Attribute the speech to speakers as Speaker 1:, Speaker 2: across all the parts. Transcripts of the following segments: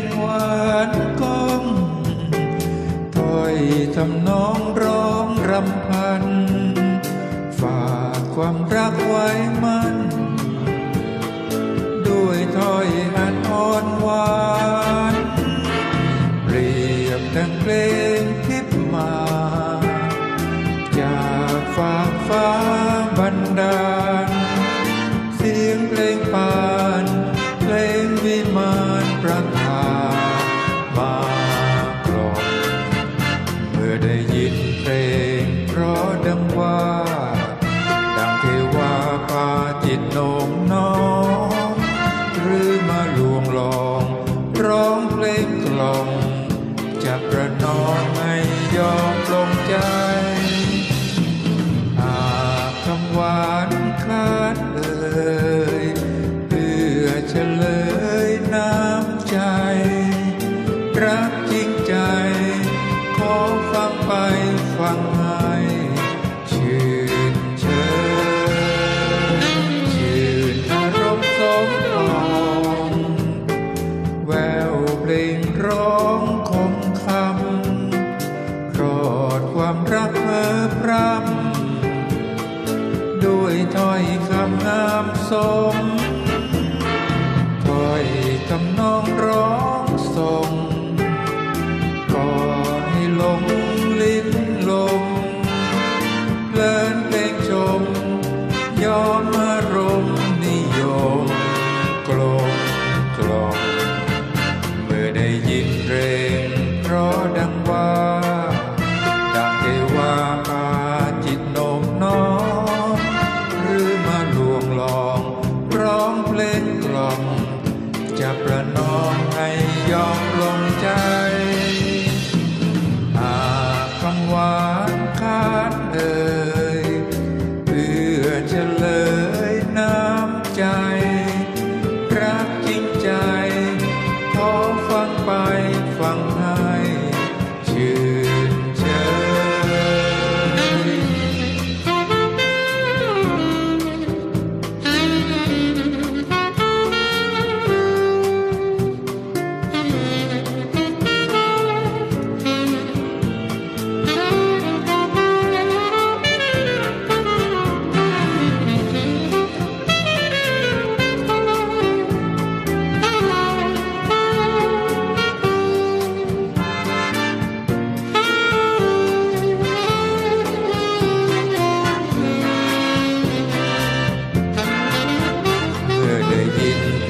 Speaker 1: งหวานก้องถ้อยทำน้องร้องรำพัน ฝากความรักไว้มันด้วยถ้อยอันอ่อนหวาน เปรียบดังเพลง ไปฟังให้ชื่นเชยชื่นอารมณ์สมปองแววเพลงร้องคมคำรอดความรักเมื่อพรำด้วยถ้อยคำงามสมถ้อยคำนองร ยินเพลงเพราะดังว่า ดังเทวาพาจิตโนมน้อมหรือมาลวงลองร้องเพลงกล่อมจะประนอมให้ยอมลงใจ หากคำหวานคานเอ่ยเพื่อจะเล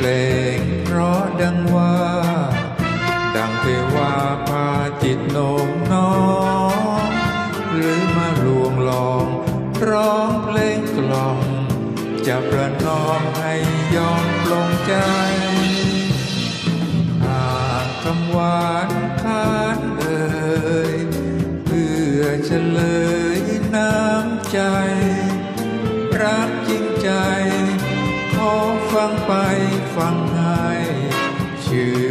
Speaker 1: เพลงเพราะดังว่า ดังเทวาพาจิตโน้มน้อมหรือมาลวงลอง ร้องเพลงกล่อมจะประนอมให้ยอมปลงใจ หากคำหวานคานเอ่ยเพื่อเฉลยน้ำใจ รักจริงใจ ขอฟังไป you.